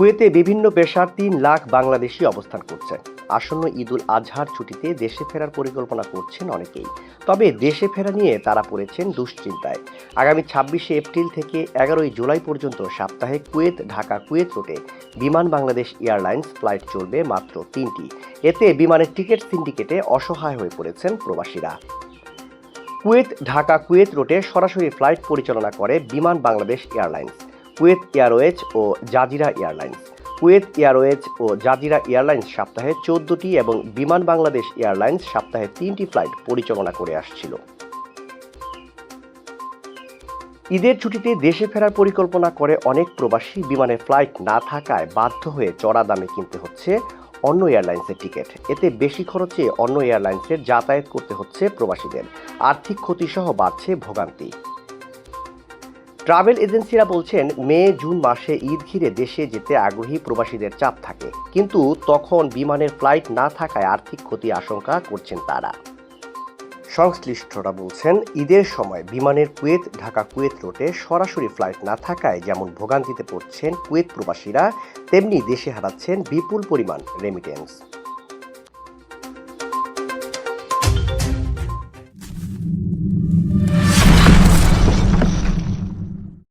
কুয়েতে বিভিন্ন পেশার তিন লাখ বাংলাদেশি অবস্থান করছে। আসন্ন ঈদুল আজহার ছুটিতে দেশে ফেরার পরিকল্পনা করছেন অনেকেই। তবে দেশে ফেরা নিয়ে তারা পড়েছেন দুশ্চিন্তায়। আগামী ছাব্বিশে এপ্রিল থেকে এগারোই জুলাই পর্যন্ত সপ্তাহে কুয়েত, ঢাকা কুয়েত রুটে বিমান বাংলাদেশ এয়ারলাইন্স ফ্লাইট চলবে মাত্র তিনটি। এতে বিমানের টিকিট সিন্ডিকেটে অসহায় হয়ে পড়েছেন প্রবাসীরা। কুয়েত, ঢাকা কুয়েত রুটে সরাসরি ফ্লাইট পরিচালনা করে Biman Bangladesh airlines. Kuwait Airways ও জাজিরা এয়ারলাইন্স। কুয়েত এয়ারওয়েজ ও জাজিরা এয়ারলাইন্স সপ্তাহে চোদ্দটি এবং বিমান বাংলাদেশ এয়ারলাইন্স সপ্তাহে তিনটি ফ্লাইট পরিচালনা করে আসছিল। ঈদের ছুটিতে দেশে ফেরার পরিকল্পনা করে অনেক প্রবাসী বিমানের ফ্লাইট না থাকায় বাধ্য হয়ে চড়া দামে কিনতে হচ্ছে অন্য এয়ারলাইন্সের টিকিট। এতে বেশি খরচে অন্য এয়ারলাইন্সের যাতায়াত করতে হচ্ছে প্রবাসীদের। আর্থিক ক্ষতিসহ বাড়ছে ভোগান্তি। ট্রাভেল এজেন্সিরা বলছেন, মে, জুন মাসে ঈদ ঘিরে দেশে যেতে আগ্রহী প্রবাসীদের চাপ থাকে। কিন্তু তখন বিমানের ফ্লাইট না থাকায় আর্থিক ক্ষতি আশঙ্কা করছেন তারা। সংশ্লিষ্টরা বলছেন, ঈদের সময় বিমানের কুয়েত, ঢাকা কুয়েত রুটে সরাসরি ফ্লাইট না থাকায় যেমন ভোগান্তিতে পড়ছেন কুয়েত প্রবাসীরা, তেমনি দেশে হারাচ্ছেন বিপুল পরিমাণ রেমিটেন্স